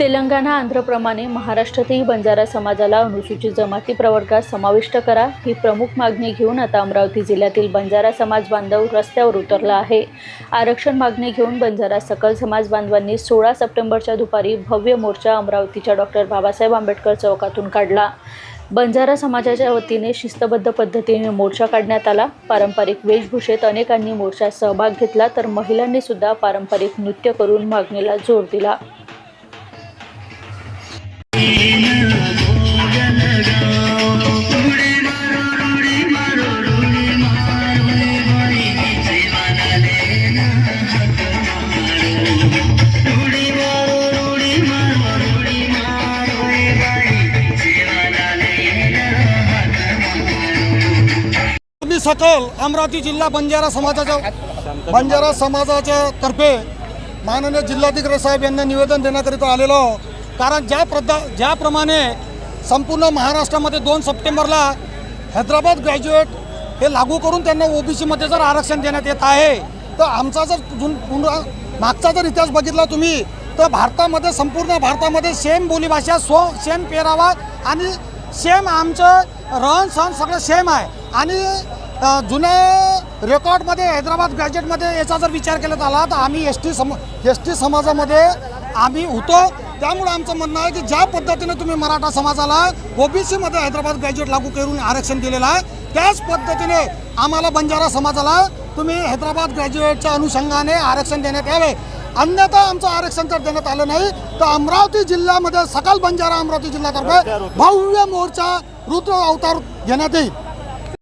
तेलंगणा आंध्रप्रमाणे महाराष्ट्रातही बंजारा समाजाला अनुसूचित जमाती प्रवर्गात समाविष्ट करा. ही प्रमुख मागणी घेऊन आता अमरावती जिल्ह्यातील बंजारा समाज बांधव रस्त्यावर उतरला आहे. आरक्षण मागणी घेऊन बंजारा सकल समाज बांधवांनी सोळा सप्टेंबरच्या दुपारी भव्य मोर्चा अमरावतीच्या डॉक्टर बाबासाहेब आंबेडकर चौकातून काढला. बंजारा समाजाच्या वतीने शिस्तबद्ध पद्धतीने मोर्चा काढण्यात आला. पारंपरिक वेशभूषेत अनेकांनी मोर्चात सहभाग घेतला तर महिलांनी सुद्धा पारंपरिक नृत्य करून मागणीला जोर दिला. सकल अमरावती जिल्हा बंजारा समाजाच्या बंजारा समाजाच्या तर्फे माननीय जिल्हाधिकारी साहेब यांना निवेदन देण्याकरिता आलेलो कारण ज्या प्रदा ज्याप्रमाणे संपूर्ण महाराष्ट्रामध्ये दोन सप्टेंबरला हैदराबाद ग्रॅज्युएट हे लागू करून त्यांना ओबीसीमध्ये जर आरक्षण देण्यात येत आहे तर आमचा जर जुन पुन्हा मागचा जर इतिहास बघितला तुम्ही तर भारतामध्ये संपूर्ण भारतामध्ये सेम बोलीभाषा स्व सेम पेरावा आणि सेम आमचं रहन सहन सगळं सेम आहे. आणि जुन्या रेकॉर्डमध्ये हैदराबाद ग्रॅज्युएटमध्ये याचा जर विचार केला आला तर आम्ही एस टी सम एस टी समाजामध्ये आम्ही होतो. त्यामुळे आमचं म्हणणं आहे की ज्या पद्धतीने तुम्ही मराठा समाजाला ओबीसीमध्ये हैदराबाद ग्रॅज्युएट लागू करून आरक्षण दिलेलं आहे त्याच पद्धतीने आम्हाला बंजारा समाजाला तुम्ही हैदराबाद ग्रॅज्युएटच्या अनुषंगाने आरक्षण देण्यात यावे. अन्यथा आमचं आरक्षण जर देण्यात आलं नाही तर अमरावती जिल्ह्यामध्ये सकाल बंजारा अमरावती जिल्ह्यातर्फे भव्य मोर्चा रुद्र अवतार घेण्यात येईल.